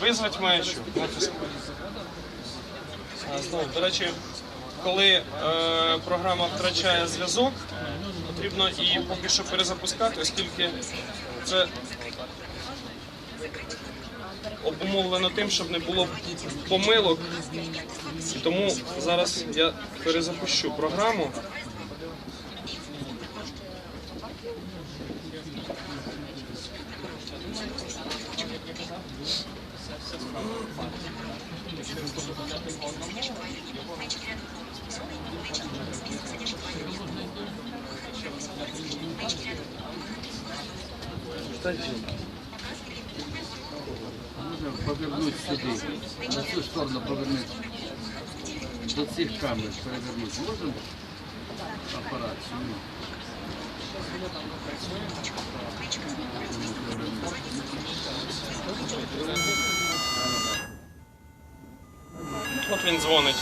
Визвать маячу. Знову, до речі, коли е, програма втрачає зв'язок, потрібно і поки що перезапускати, оскільки це обумовлено тим, щоб не було помилок. І тому зараз я перезапущу програму. Можна повернути сюди, на цю сторону повернути. До цих камер перевернути. Можна апарат сюди? От він дзвонить.